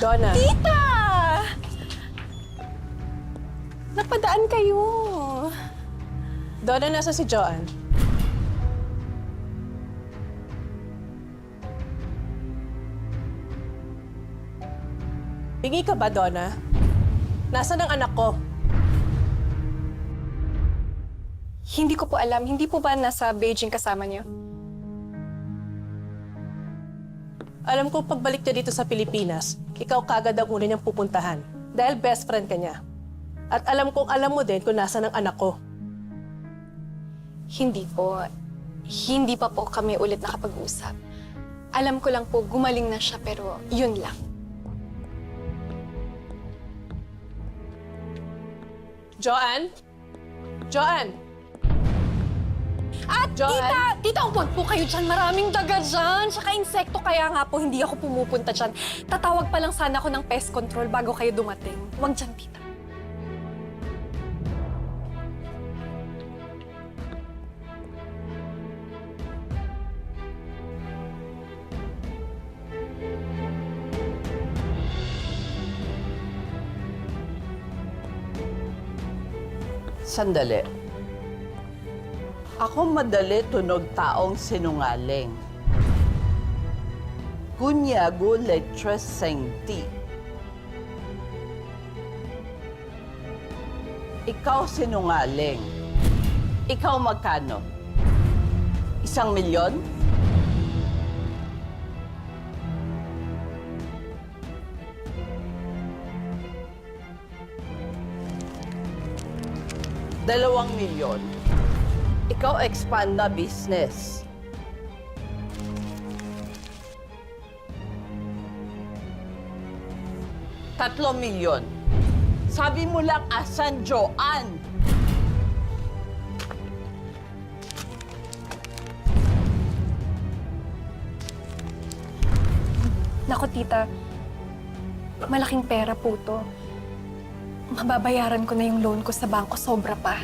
Donna, Tita! Napadaan kayo. Donna, nasa si Joanne? Bingi ka ba, Donna? Nasaan ang anak ko? Hindi ko po alam. Hindi po ba nasa Beijing kasama niyo? Alam ko pagbalik niya dito sa Pilipinas, ikaw kagad ang una niyang pupuntahan dahil best friend ka niya. At alam kong alam mo din kung nasaan ang anak ko. Hindi po. Hindi pa po kami ulit nakapag-usap. Alam ko lang po, gumaling na siya pero yun lang. Joanne? Joanne? At Joanne? tita, tita, huwag po kayo dyan. Maraming daga dyan. Tsaka insekto kaya nga po hindi ako pumupunta dyan. Tatawag pa lang sana ako ng pest control bago kayo dumating. Huwag dyan, tita. Sandali. Ako madali tunog taong sinungaling. Kunyago letres sengti. Ikaw sinungaling. Ikaw magkano? Isang milyon? Dalawang milyon. Ikaw expand na business. Tatlong milyon. Sabi mo lang asan Joanne? Nako, tita. Malaking pera po to. Mababayaran ko na yung loan ko sa bangko, sobra pa.